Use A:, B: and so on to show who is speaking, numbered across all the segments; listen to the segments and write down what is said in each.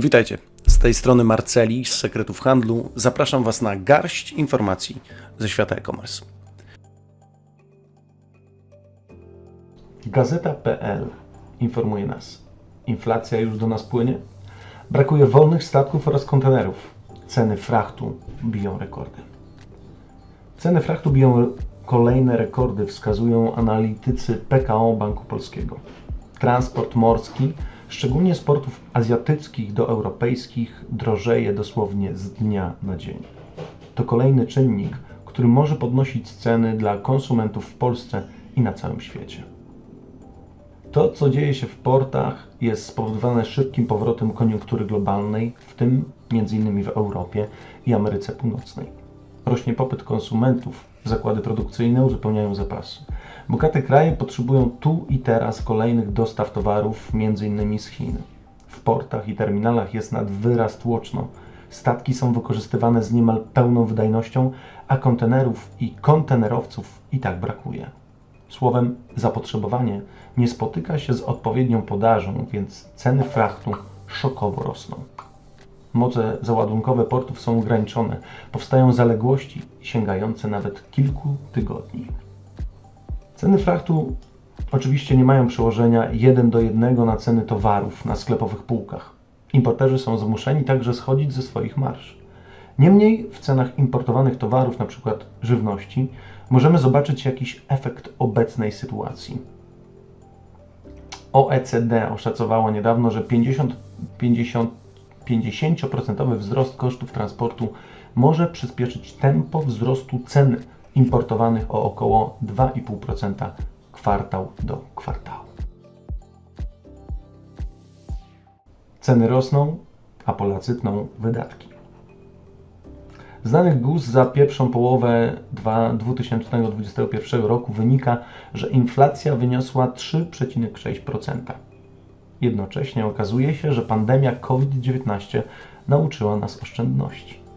A: Witajcie. Z tej strony Marceli z Sekretów Handlu. Zapraszam Was na garść informacji ze świata e-commerce. Gazeta.pl informuje nas. Inflacja już do nas płynie? Brakuje wolnych statków oraz kontenerów. Ceny frachtu biją rekordy. Ceny frachtu biją kolejne rekordy, wskazują analitycy PKO Banku Polskiego. Transport morski, szczególnie z portów azjatyckich do europejskich, drożeje dosłownie z dnia na dzień. To kolejny czynnik, który może podnosić ceny dla konsumentów w Polsce i na całym świecie. To, co dzieje się w portach, jest spowodowane szybkim powrotem koniunktury globalnej, w tym m.in. w Europie i Ameryce Północnej. Rośnie popyt konsumentów, zakłady produkcyjne uzupełniają zapasy. Bogate kraje potrzebują tu i teraz kolejnych dostaw towarów, m.in. z Chin. W portach i terminalach jest nad wyraz tłoczno. Statki są wykorzystywane z niemal pełną wydajnością, a kontenerów i kontenerowców i tak brakuje. Słowem, zapotrzebowanie nie spotyka się z odpowiednią podażą, więc ceny frachtu szokowo rosną. Moce załadunkowe portów są ograniczone, powstają zaległości sięgające nawet kilku tygodni. Ceny frachtu oczywiście nie mają przełożenia jeden do jednego na ceny towarów na sklepowych półkach. Importerzy są zmuszeni także schodzić ze swoich marsz. Niemniej w cenach importowanych towarów, np. żywności, możemy zobaczyć jakiś efekt obecnej sytuacji. OECD oszacowało niedawno, że 50, 50, 50% wzrost kosztów transportu może przyspieszyć tempo wzrostu cen importowanych o około 2,5% kwartał do kwartału. Ceny rosną, a Polacy tną wydatki. Z danych GUS za pierwszą połowę 2021 roku wynika, że inflacja wyniosła 3,6%. Jednocześnie okazuje się, że pandemia COVID-19 nauczyła nas oszczędności.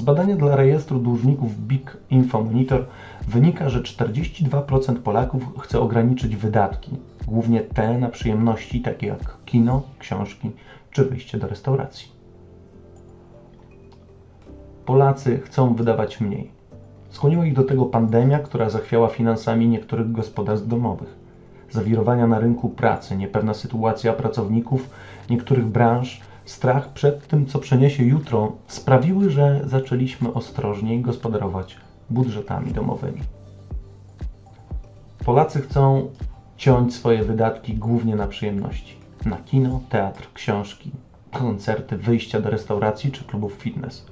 A: Z badania dla rejestru dłużników Big Info Monitor wynika, że 42% Polaków chce ograniczyć wydatki, głównie te na przyjemności takie jak kino, książki czy wyjście do restauracji. Polacy chcą wydawać mniej. Skłoniła ich do tego pandemia, która zachwiała finansami niektórych gospodarstw domowych. Zawirowania na rynku pracy, niepewna sytuacja pracowników niektórych branż, strach przed tym, co przeniesie jutro, sprawiły, że zaczęliśmy ostrożniej gospodarować budżetami domowymi. Polacy chcą ciąć swoje wydatki głównie na przyjemności. Na kino, teatr, książki, koncerty, wyjścia do restauracji czy klubów fitness.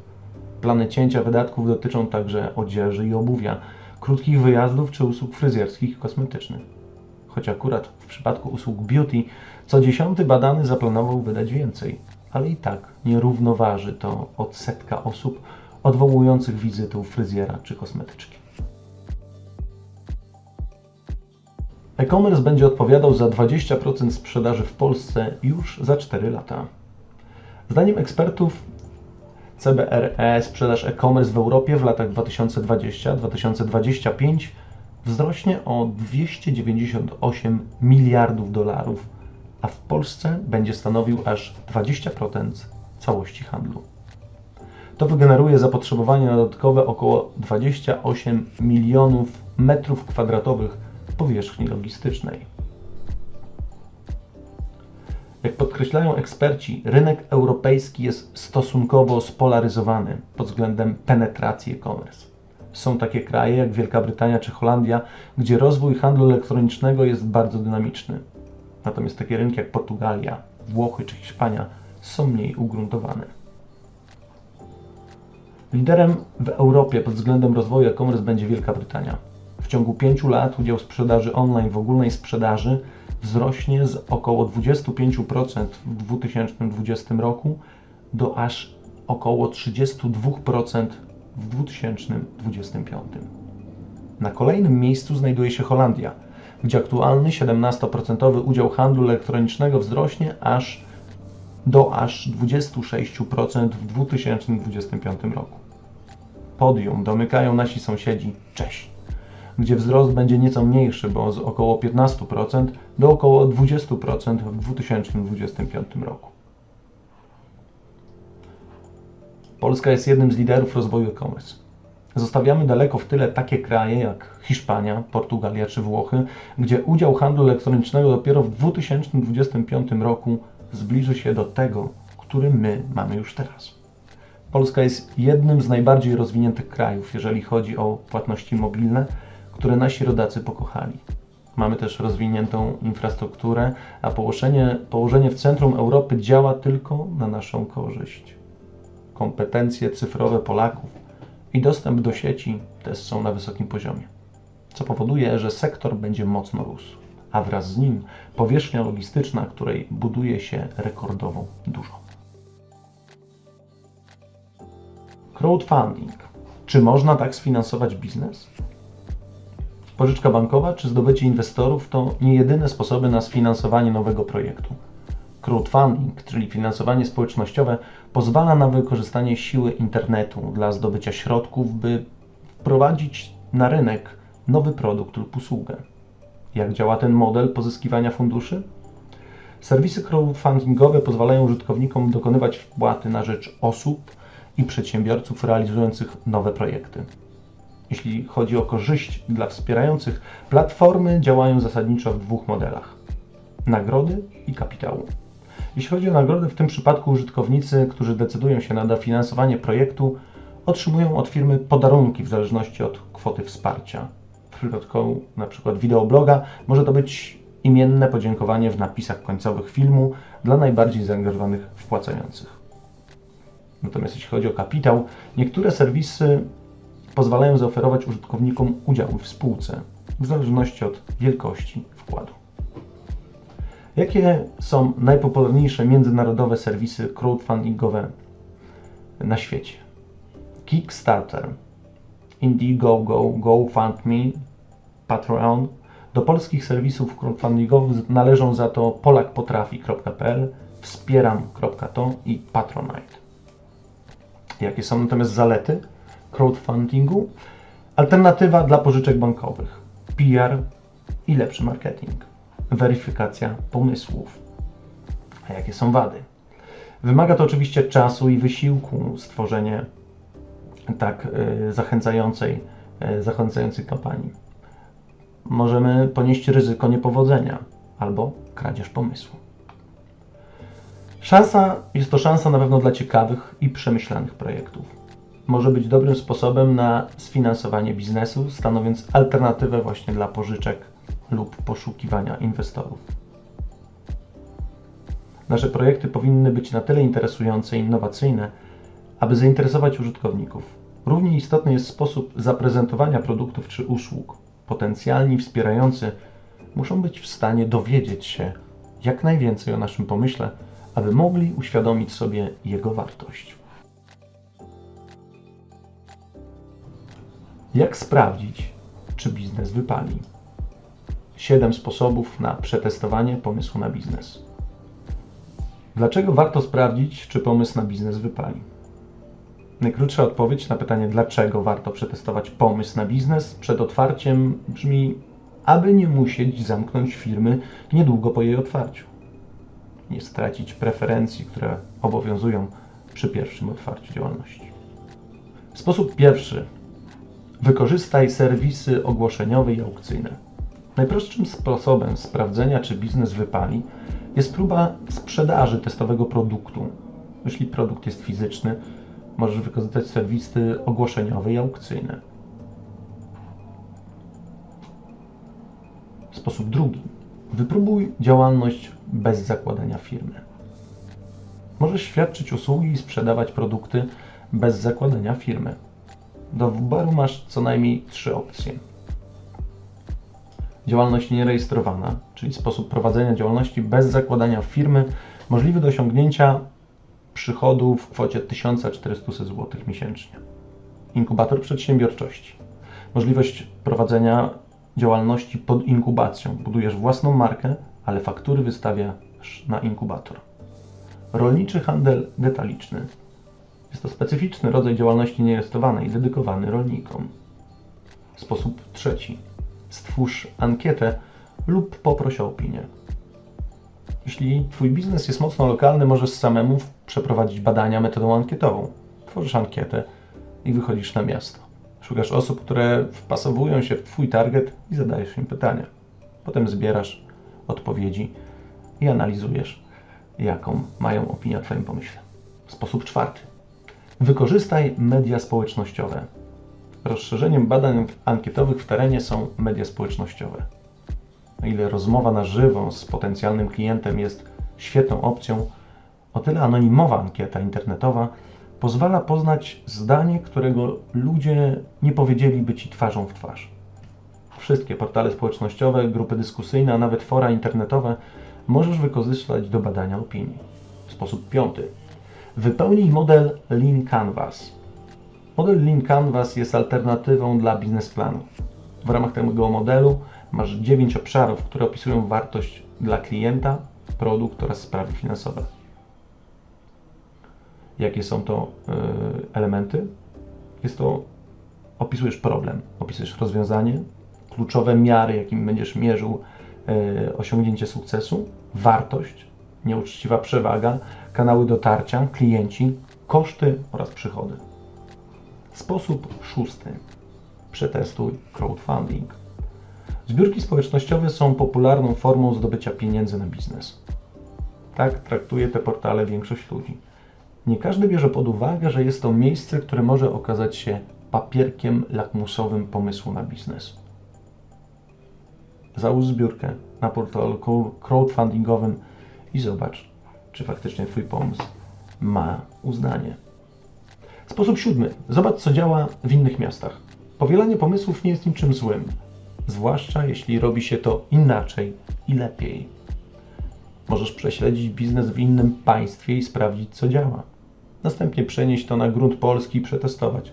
A: Plany cięcia wydatków dotyczą także odzieży i obuwia, krótkich wyjazdów czy usług fryzjerskich i kosmetycznych. Choć akurat w przypadku usług beauty co dziesiąty badany zaplanował wydać więcej, ale i tak nie równoważy to odsetka osób odwołujących wizytę u fryzjera czy kosmetyczki. E-commerce będzie odpowiadał za 20% sprzedaży w Polsce już za 4 lata. Zdaniem ekspertów CBRE sprzedaż e-commerce w Europie w latach 2020-2025 wzrośnie o 298 miliardów dolarów, a w Polsce będzie stanowił aż 20% całości handlu. To wygeneruje zapotrzebowanie na dodatkowe około 28 milionów metrów kwadratowych powierzchni logistycznej. Jak podkreślają eksperci, rynek europejski jest stosunkowo spolaryzowany pod względem penetracji e-commerce. Są takie kraje jak Wielka Brytania czy Holandia, gdzie rozwój handlu elektronicznego jest bardzo dynamiczny. Natomiast takie rynki jak Portugalia, Włochy czy Hiszpania są mniej ugruntowane. Liderem w Europie pod względem rozwoju e-commerce będzie Wielka Brytania. W ciągu 5 lat udział sprzedaży online w ogólnej sprzedaży wzrośnie z około 25% w 2020 roku do aż około 32% w 2025. Na kolejnym miejscu znajduje się Holandia, gdzie aktualny 17% udział handlu elektronicznego wzrośnie aż do aż 26% w 2025 roku. Podium domykają nasi sąsiedzi Czesi gdzie wzrost będzie nieco mniejszy, bo z około 15% do około 20% w 2025 roku. Polska jest jednym z liderów rozwoju e-commerce. Zostawiamy daleko w tyle takie kraje jak Hiszpania, Portugalia czy Włochy, gdzie udział handlu elektronicznego dopiero w 2025 roku zbliży się do tego, który my mamy już teraz. Polska jest jednym z najbardziej rozwiniętych krajów, jeżeli chodzi o płatności mobilne, które nasi rodacy pokochali. Mamy też rozwiniętą infrastrukturę, a położenie, położenie w centrum Europy działa tylko na naszą korzyść. Kompetencje cyfrowe Polaków i dostęp do sieci też są na wysokim poziomie, co powoduje, że sektor będzie mocno rósł, a wraz z nim powierzchnia logistyczna, której buduje się rekordowo dużo. Crowdfunding. Czy można tak sfinansować biznes? Pożyczka bankowa czy zdobycie inwestorów to nie jedyne sposoby na sfinansowanie nowego projektu. Crowdfunding, czyli finansowanie społecznościowe, pozwala na wykorzystanie siły internetu dla zdobycia środków, by wprowadzić na rynek nowy produkt lub usługę. Jak działa ten model pozyskiwania funduszy? Serwisy crowdfundingowe pozwalają użytkownikom dokonywać wpłaty na rzecz osób i przedsiębiorców realizujących nowe projekty. Jeśli chodzi o korzyść dla wspierających, platformy działają zasadniczo w dwóch modelach: nagrody i kapitału. Jeśli chodzi o nagrody, w tym przypadku użytkownicy, którzy decydują się na dofinansowanie projektu, otrzymują od firmy podarunki w zależności od kwoty wsparcia. W przypadku np. wideobloga może to być imienne podziękowanie w napisach końcowych filmu dla najbardziej zaangażowanych wpłacających. Natomiast jeśli chodzi o kapitał, niektóre serwisy pozwalają zaoferować użytkownikom udziały w spółce w zależności od wielkości wkładu. Jakie są najpopularniejsze międzynarodowe serwisy crowdfundingowe na świecie? Kickstarter, Indiegogo, GoFundMe, Patreon. Do polskich serwisów crowdfundingowych należą za to polakpotrafi.pl, wspieram.to i Patronite. Jakie są natomiast zalety crowdfundingu? Alternatywa dla pożyczek bankowych, PR i lepszy marketing, weryfikacja pomysłów. A jakie są wady? Wymaga to oczywiście czasu i wysiłku stworzenie tak y, zachęcającej, y, zachęcającej kampanii. Możemy ponieść ryzyko niepowodzenia albo kradzież pomysłu. Szansa jest to szansa na pewno dla ciekawych i przemyślanych projektów. Może być dobrym sposobem na sfinansowanie biznesu, stanowiąc alternatywę właśnie dla pożyczek lub poszukiwania inwestorów. Nasze projekty powinny być na tyle interesujące i innowacyjne, aby zainteresować użytkowników. Równie istotny jest sposób zaprezentowania produktów czy usług. Potencjalni wspierający muszą być w stanie dowiedzieć się jak najwięcej o naszym pomyśle aby mogli uświadomić sobie jego wartość. Jak sprawdzić, czy biznes wypali? Siedem sposobów na przetestowanie pomysłu na biznes. Dlaczego warto sprawdzić, czy pomysł na biznes wypali? Najkrótsza odpowiedź na pytanie, dlaczego warto przetestować pomysł na biznes przed otwarciem brzmi, aby nie musieć zamknąć firmy niedługo po jej otwarciu nie stracić preferencji, które obowiązują przy pierwszym otwarciu działalności. Sposób pierwszy. Wykorzystaj serwisy ogłoszeniowe i aukcyjne. Najprostszym sposobem sprawdzenia, czy biznes wypali, jest próba sprzedaży testowego produktu. Jeśli produkt jest fizyczny, możesz wykorzystać serwisy ogłoszeniowe i aukcyjne. Sposób drugi Wypróbuj działalność bez zakładania firmy. Możesz świadczyć usługi i sprzedawać produkty bez zakładania firmy. Do wyboru masz co najmniej trzy opcje. Działalność nierejestrowana, czyli sposób prowadzenia działalności bez zakładania firmy, możliwy do osiągnięcia przychodu w kwocie 1400 zł miesięcznie. Inkubator przedsiębiorczości. Możliwość prowadzenia działalności pod inkubacją. Budujesz własną markę, ale faktury wystawiasz na inkubator. Rolniczy handel detaliczny. Jest to specyficzny rodzaj działalności nierejestrowanej, dedykowany rolnikom. Sposób trzeci. Stwórz ankietę lub poproś o opinię. Jeśli Twój biznes jest mocno lokalny, możesz samemu przeprowadzić badania metodą ankietową. tworzysz ankietę i wychodzisz na miasto. Szukasz osób, które wpasowują się w Twój target i zadajesz im pytania. Potem zbierasz odpowiedzi i analizujesz, jaką mają opinię o Twoim pomyśle. Sposób czwarty. Wykorzystaj media społecznościowe. Rozszerzeniem badań ankietowych w terenie są media społecznościowe. O ile rozmowa na żywo z potencjalnym klientem jest świetną opcją, o tyle anonimowa ankieta internetowa pozwala poznać zdanie, którego ludzie nie powiedzieliby ci twarzą w twarz. Wszystkie portale społecznościowe, grupy dyskusyjne, a nawet fora internetowe możesz wykorzystać do badania opinii. Sposób piąty. Wypełnij model Lean Canvas. Model Lean Canvas jest alternatywą dla biznesplanu. W ramach tego modelu masz 9 obszarów, które opisują wartość dla klienta, produkt oraz sprawy finansowe. Jakie są to y, elementy? Jest to, opisujesz problem, opisujesz rozwiązanie, kluczowe miary, jakim będziesz mierzył y, osiągnięcie sukcesu, wartość, nieuczciwa przewaga, kanały dotarcia, klienci, koszty oraz przychody. Sposób szósty. Przetestuj crowdfunding. Zbiórki społecznościowe są popularną formą zdobycia pieniędzy na biznes. Tak traktuje te portale większość ludzi. Nie każdy bierze pod uwagę, że jest to miejsce, które może okazać się papierkiem lakmusowym pomysłu na biznes. Załóż zbiórkę na portalu crowdfundingowym i zobacz, czy faktycznie Twój pomysł ma uznanie. Sposób siódmy. Zobacz, co działa w innych miastach. Powielanie pomysłów nie jest niczym złym, zwłaszcza jeśli robi się to inaczej i lepiej. Możesz prześledzić biznes w innym państwie i sprawdzić, co działa. Następnie przenieść to na grunt polski i przetestować.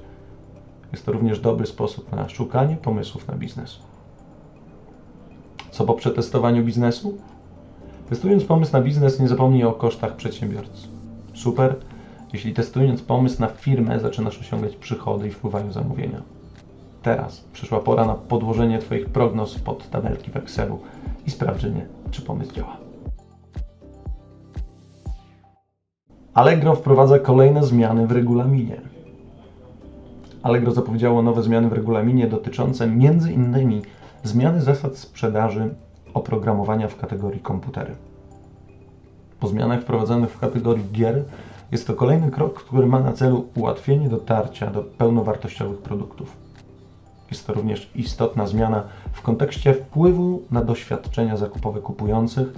A: Jest to również dobry sposób na szukanie pomysłów na biznes. Co po przetestowaniu biznesu? Testując pomysł na biznes, nie zapomnij o kosztach przedsiębiorcy. Super, jeśli testując pomysł na firmę zaczynasz osiągać przychody i wpływają zamówienia. Teraz przyszła pora na podłożenie Twoich prognoz pod tabelki w Excelu i sprawdzenie, czy pomysł działa. Allegro wprowadza kolejne zmiany w regulaminie. Allegro zapowiedziało nowe zmiany w regulaminie dotyczące m.in. zmiany zasad sprzedaży oprogramowania w kategorii komputery. Po zmianach wprowadzonych w kategorii gier jest to kolejny krok, który ma na celu ułatwienie dotarcia do pełnowartościowych produktów. Jest to również istotna zmiana w kontekście wpływu na doświadczenia zakupowe kupujących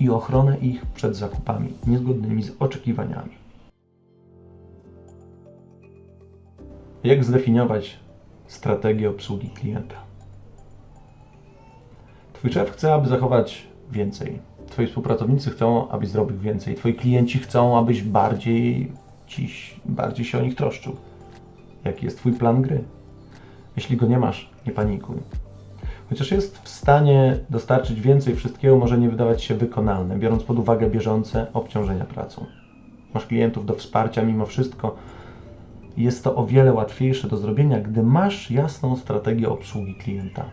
A: i ochronę ich przed zakupami niezgodnymi z oczekiwaniami. Jak zdefiniować strategię obsługi klienta? Twój szef chce, aby zachować więcej. Twoi współpracownicy chcą, abyś zrobił więcej. Twoi klienci chcą, abyś bardziej, dziś, bardziej się o nich troszczył. Jaki jest Twój plan gry? Jeśli go nie masz, nie panikuj. Chociaż jest w stanie dostarczyć więcej wszystkiego, może nie wydawać się wykonalne, biorąc pod uwagę bieżące obciążenia pracą. Masz klientów do wsparcia, mimo wszystko jest to o wiele łatwiejsze do zrobienia, gdy masz jasną strategię obsługi klienta.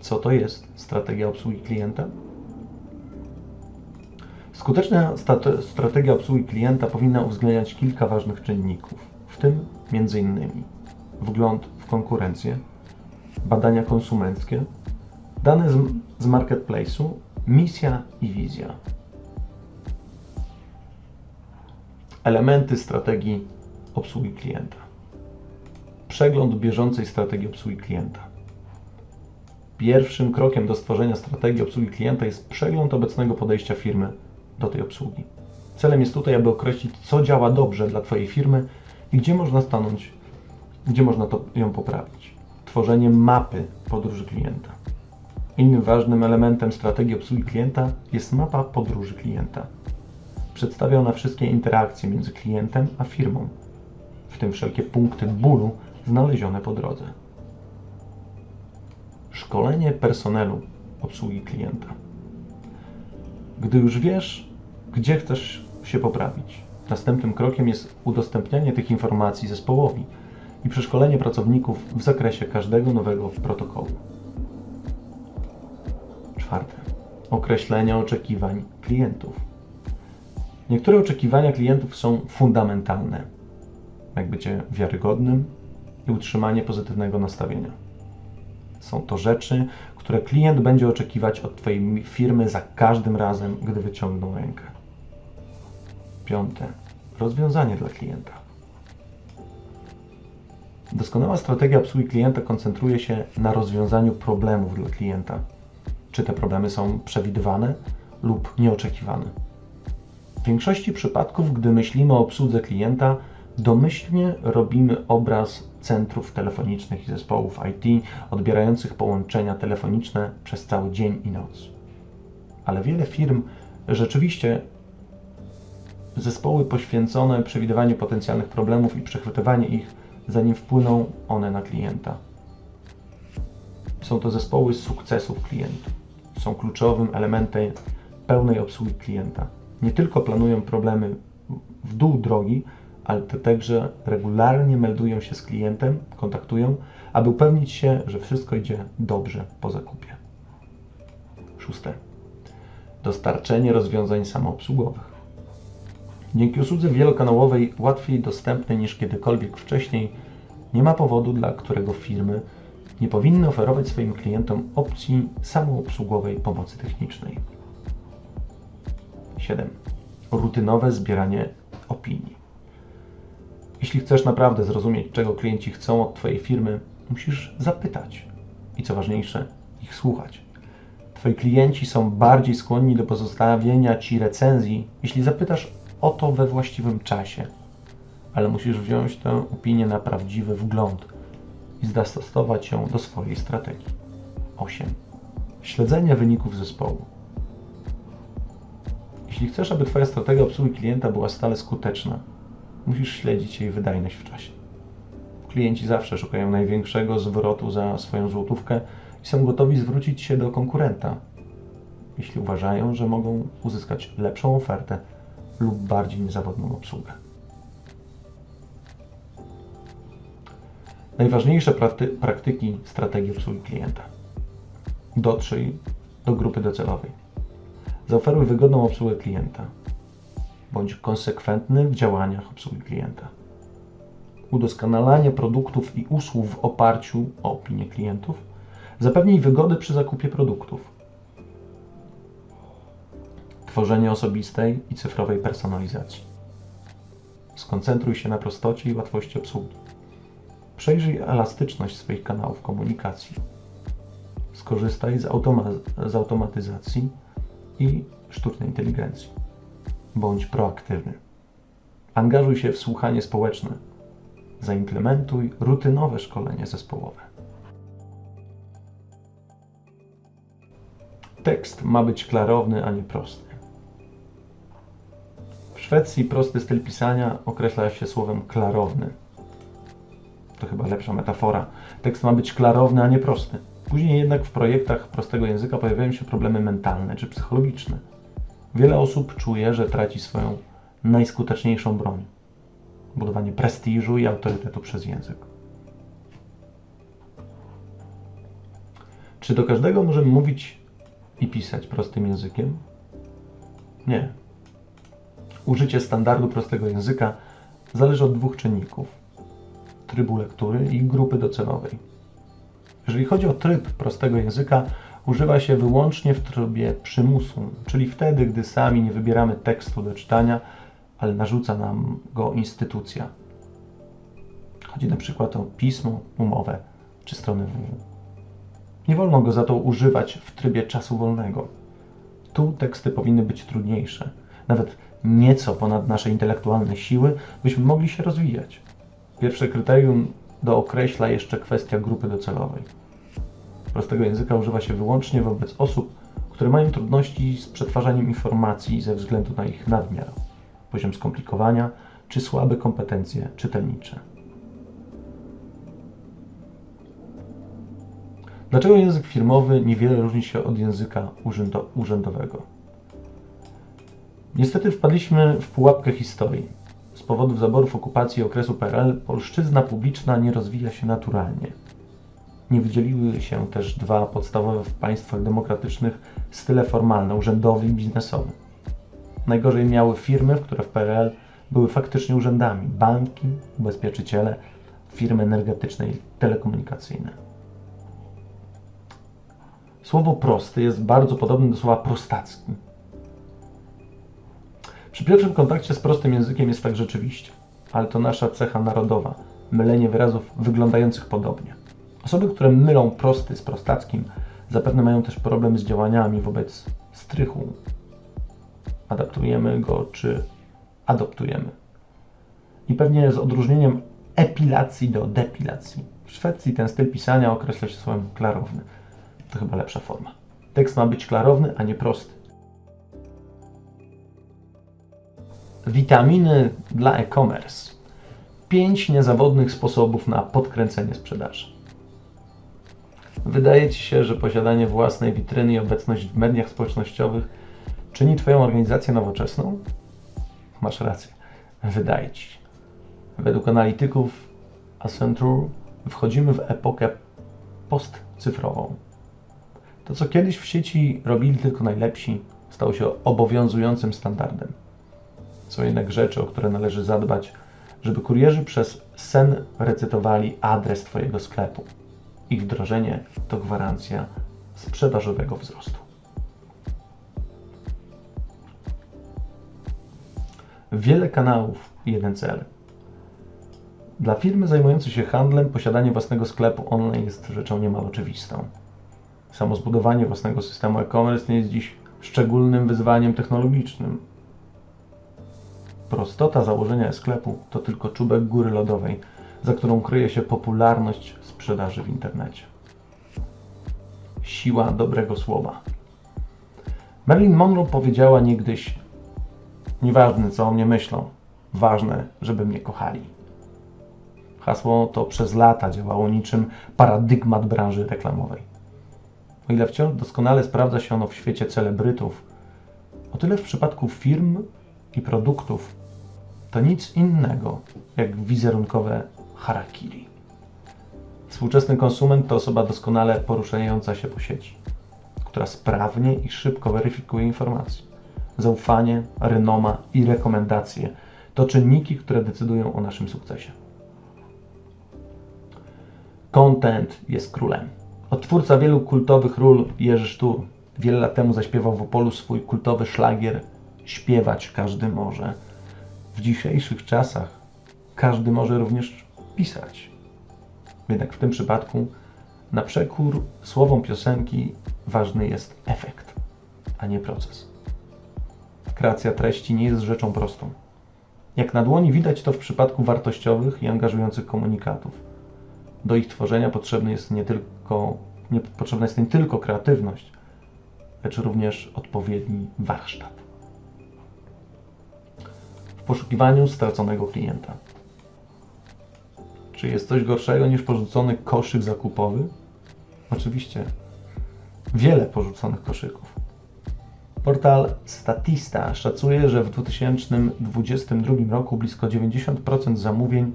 A: Co to jest strategia obsługi klienta? Skuteczna strategia obsługi klienta powinna uwzględniać kilka ważnych czynników, w tym m.in. wgląd w konkurencję, badania konsumenckie, dane z, marketplace'u, misja i wizja. Elementy strategii obsługi klienta. Przegląd bieżącej strategii obsługi klienta. Pierwszym krokiem do stworzenia strategii obsługi klienta jest przegląd obecnego podejścia firmy do tej obsługi. Celem jest tutaj, aby określić, co działa dobrze dla Twojej firmy i gdzie można stanąć, gdzie można to, ją poprawić. Tworzenie mapy podróży klienta. Innym ważnym elementem strategii obsługi klienta jest mapa podróży klienta. Przedstawia ona wszystkie interakcje między klientem a firmą, w tym wszelkie punkty bólu znalezione po drodze. Szkolenie personelu obsługi klienta. Gdy już wiesz, gdzie chcesz się poprawić, następnym krokiem jest udostępnianie tych informacji zespołowi i przeszkolenie pracowników w zakresie każdego nowego protokołu. Czwarte. Określenie oczekiwań klientów. Niektóre oczekiwania klientów są fundamentalne. jak bycie wiarygodnym i utrzymanie pozytywnego nastawienia. Są to rzeczy, które klient będzie oczekiwać od Twojej firmy za każdym razem, gdy wyciągną rękę. Piąte. Rozwiązanie dla klienta. Doskonała strategia obsługi klienta koncentruje się na rozwiązaniu problemów dla klienta. Czy te problemy są przewidywane lub nieoczekiwane? W większości przypadków, gdy myślimy o obsłudze klienta, domyślnie robimy obraz centrów telefonicznych i zespołów IT odbierających połączenia telefoniczne przez cały dzień i noc. Ale wiele firm rzeczywiście zespoły poświęcone przewidywaniu potencjalnych problemów i przechwytywanie ich, zanim wpłyną one na klienta. Są to zespoły sukcesów klientów. Są kluczowym elementem pełnej obsługi klienta. Nie tylko planują problemy w dół drogi, ale także regularnie meldują się z klientem, kontaktują, aby upewnić się, że wszystko idzie dobrze po zakupie. Szóste. Dostarczenie rozwiązań samoobsługowych. Dzięki usłudze wielokanałowej, łatwiej dostępnej niż kiedykolwiek wcześniej, nie ma powodu, dla którego firmy nie powinny oferować swoim klientom opcji samoobsługowej pomocy technicznej. 7. Rutynowe zbieranie opinii. Jeśli chcesz naprawdę zrozumieć, czego klienci chcą od Twojej firmy, musisz zapytać i co ważniejsze, ich słuchać. Twoi klienci są bardziej skłonni do pozostawienia Ci recenzji, jeśli zapytasz o to we właściwym czasie. Ale musisz wziąć tę opinię na prawdziwy wgląd i zastosować ją do swojej strategii. 8. Śledzenie wyników zespołu. Jeśli chcesz, aby Twoja strategia obsługi klienta była stale skuteczna, musisz śledzić jej wydajność w czasie. Klienci zawsze szukają największego zwrotu za swoją złotówkę i są gotowi zwrócić się do konkurenta, jeśli uważają, że mogą uzyskać lepszą ofertę lub bardziej niezawodną obsługę. Najważniejsze praktyki strategii obsługi klienta. Dotrzyj do grupy docelowej. Zaoferuj wygodną obsługę klienta. Bądź konsekwentny w działaniach obsługi klienta. Udoskonalanie produktów i usług w oparciu o opinię klientów. Zapewnij wygody przy zakupie produktów tworzenie osobistej i cyfrowej personalizacji. Skoncentruj się na prostocie i łatwości obsługi. Przejrzyj elastyczność swoich kanałów komunikacji. Skorzystaj z, automa- z automatyzacji i sztucznej inteligencji. Bądź proaktywny. Angażuj się w słuchanie społeczne. Zaimplementuj rutynowe szkolenie zespołowe. Tekst ma być klarowny, a nie prosty. Szwecji prosty styl pisania określa się słowem klarowny. To chyba lepsza metafora. Tekst ma być klarowny, a nie prosty. Później jednak w projektach prostego języka pojawiają się problemy mentalne czy psychologiczne. Wiele osób czuje, że traci swoją najskuteczniejszą broń budowanie prestiżu i autorytetu przez język. Czy do każdego możemy mówić i pisać prostym językiem? Nie. Użycie standardu prostego języka zależy od dwóch czynników: trybu lektury i grupy docelowej. Jeżeli chodzi o tryb prostego języka, używa się wyłącznie w trybie przymusu, czyli wtedy, gdy sami nie wybieramy tekstu do czytania, ale narzuca nam go instytucja. Chodzi na przykład o pismo, umowę czy stronę www. Nie wolno go za to używać w trybie czasu wolnego. Tu teksty powinny być trudniejsze, nawet nieco ponad nasze intelektualne siły, byśmy mogli się rozwijać. Pierwsze kryterium dookreśla jeszcze kwestia grupy docelowej. Prostego języka używa się wyłącznie wobec osób, które mają trudności z przetwarzaniem informacji ze względu na ich nadmiar, poziom skomplikowania czy słabe kompetencje czytelnicze. Dlaczego język firmowy niewiele różni się od języka urzędowego? Niestety wpadliśmy w pułapkę historii. Z powodów zaborów okupacji i okresu PRL polszczyzna publiczna nie rozwija się naturalnie. Nie wydzieliły się też dwa podstawowe w państwach demokratycznych style formalne, urzędowy i biznesowy. Najgorzej miały firmy, które w PRL były faktycznie urzędami, banki, ubezpieczyciele, firmy energetyczne i telekomunikacyjne. Słowo prosty jest bardzo podobne do słowa prostacki. Przy pierwszym kontakcie z prostym językiem jest tak rzeczywiście, ale to nasza cecha narodowa mylenie wyrazów wyglądających podobnie. Osoby, które mylą prosty z prostackim, zapewne mają też problemy z działaniami wobec strychu. Adaptujemy go czy adoptujemy. I pewnie z odróżnieniem epilacji do depilacji. W Szwecji ten styl pisania określa się słowem klarowny. To chyba lepsza forma. Tekst ma być klarowny, a nie prosty. Witaminy dla e-commerce. Pięć niezawodnych sposobów na podkręcenie sprzedaży. Wydaje Ci się, że posiadanie własnej witryny i obecność w mediach społecznościowych czyni Twoją organizację nowoczesną? Masz rację. Wydaje Ci się. Według analityków Accenture wchodzimy w epokę postcyfrową. To, co kiedyś w sieci robili tylko najlepsi, stało się obowiązującym standardem. Są jednak rzeczy, o które należy zadbać, żeby kurierzy przez sen recytowali adres Twojego sklepu. Ich wdrożenie to gwarancja sprzedażowego wzrostu. Wiele kanałów jeden cel. Dla firmy zajmującej się handlem posiadanie własnego sklepu online jest rzeczą niemal oczywistą. Samo zbudowanie własnego systemu e-commerce nie jest dziś szczególnym wyzwaniem technologicznym. Prostota założenia sklepu to tylko czubek góry lodowej, za którą kryje się popularność sprzedaży w internecie. Siła dobrego słowa. Marilyn Monroe powiedziała niegdyś: Nieważne, co o mnie myślą, ważne, żeby mnie kochali. Hasło to przez lata działało niczym paradygmat branży reklamowej. O ile wciąż doskonale sprawdza się ono w świecie celebrytów, o tyle w przypadku firm i produktów to nic innego jak wizerunkowe harakiri. Współczesny konsument to osoba doskonale poruszająca się po sieci, która sprawnie i szybko weryfikuje informacje. Zaufanie, renoma i rekomendacje to czynniki, które decydują o naszym sukcesie. Content jest królem. Odtwórca wielu kultowych ról Jerzy Sztur wiele lat temu zaśpiewał w Opolu swój kultowy szlagier Śpiewać każdy może. W dzisiejszych czasach każdy może również pisać. Jednak w tym przypadku na przekór słowom piosenki ważny jest efekt, a nie proces. Kreacja treści nie jest rzeczą prostą. Jak na dłoni widać to w przypadku wartościowych i angażujących komunikatów. Do ich tworzenia potrzebny jest nie tylko, nie, potrzebna jest nie tylko kreatywność, lecz również odpowiedni warsztat. Poszukiwaniu straconego klienta. Czy jest coś gorszego niż porzucony koszyk zakupowy? Oczywiście. Wiele porzuconych koszyków. Portal Statista szacuje, że w 2022 roku blisko 90% zamówień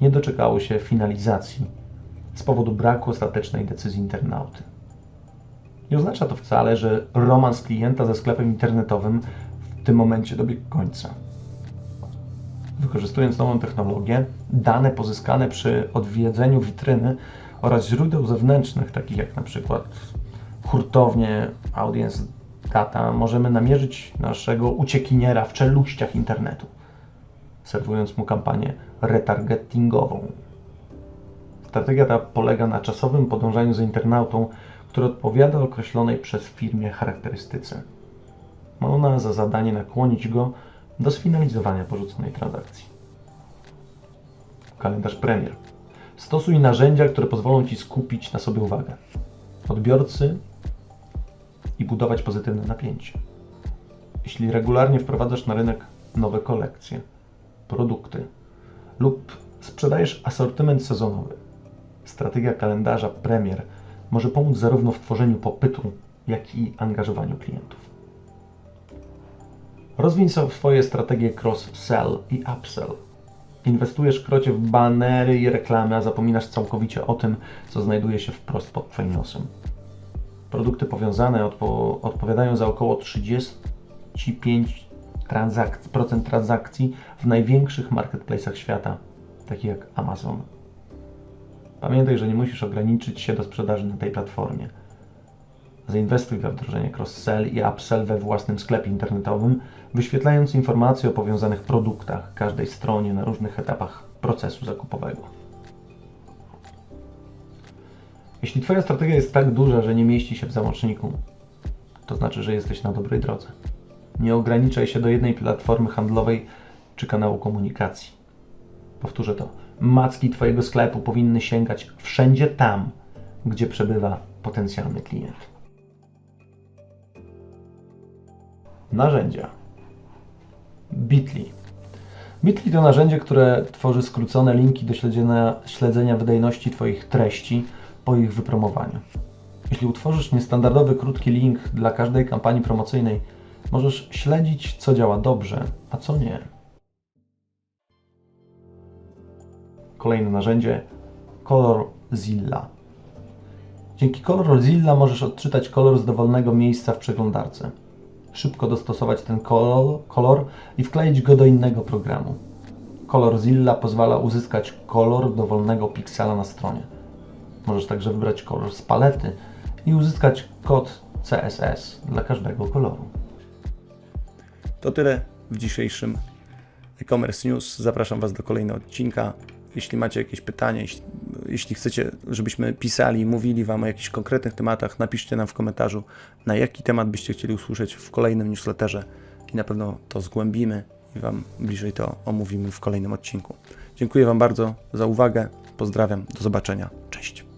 A: nie doczekało się finalizacji z powodu braku ostatecznej decyzji internauty. Nie oznacza to wcale, że romans klienta ze sklepem internetowym w tym momencie dobiegł końca. Wykorzystując nową technologię, dane pozyskane przy odwiedzeniu witryny oraz źródeł zewnętrznych, takich jak na przykład hurtownie, audience data, możemy namierzyć naszego uciekiniera w czeluściach internetu, serwując mu kampanię retargetingową. Strategia ta polega na czasowym podążaniu za internautą, który odpowiada określonej przez firmę charakterystyce. Ma ona za zadanie nakłonić go do sfinalizowania porzuconej transakcji. Kalendarz Premier. Stosuj narzędzia, które pozwolą Ci skupić na sobie uwagę. Odbiorcy i budować pozytywne napięcie. Jeśli regularnie wprowadzasz na rynek nowe kolekcje, produkty lub sprzedajesz asortyment sezonowy, strategia kalendarza Premier może pomóc zarówno w tworzeniu popytu, jak i angażowaniu klientów. Rozwiń swoje strategie cross-sell i upsell. Inwestujesz krocie w banery i reklamy, a zapominasz całkowicie o tym, co znajduje się wprost pod Twoim nosem. Produkty powiązane odpo odpowiadają za około 35 transak- procent transakcji w największych marketplace'ach świata, takich jak Amazon. Pamiętaj, że nie musisz ograniczyć się do sprzedaży na tej platformie. Zainwestuj we wdrożenie cross-sell i upsell we własnym sklepie internetowym, wyświetlając informacje o powiązanych produktach każdej stronie na różnych etapach procesu zakupowego. Jeśli Twoja strategia jest tak duża, że nie mieści się w załączniku, to znaczy, że jesteś na dobrej drodze. Nie ograniczaj się do jednej platformy handlowej czy kanału komunikacji. Powtórzę to. Macki Twojego sklepu powinny sięgać wszędzie tam, gdzie przebywa potencjalny klient. Narzędzia. Bitly. Bitly to narzędzie, które tworzy skrócone linki do śledzenia, śledzenia wydajności Twoich treści po ich wypromowaniu. Jeśli utworzysz niestandardowy, krótki link dla każdej kampanii promocyjnej, możesz śledzić, co działa dobrze, a co nie. Kolejne narzędzie ColorZilla. Dzięki ColorZilla możesz odczytać kolor z dowolnego miejsca w przeglądarce. Szybko dostosować ten kolor, kolor i wkleić go do innego programu. ColorZilla pozwala uzyskać kolor dowolnego piksela na stronie. Możesz także wybrać kolor z palety i uzyskać kod CSS dla każdego koloru.
B: To tyle w dzisiejszym e-commerce news. Zapraszam Was do kolejnego odcinka. Jeśli macie jakieś pytania, jeśli, jeśli chcecie, żebyśmy pisali, mówili Wam o jakichś konkretnych tematach, napiszcie nam w komentarzu, na jaki temat byście chcieli usłyszeć w kolejnym newsletterze i na pewno to zgłębimy i Wam bliżej to omówimy w kolejnym odcinku. Dziękuję Wam bardzo za uwagę. Pozdrawiam. Do zobaczenia. Cześć.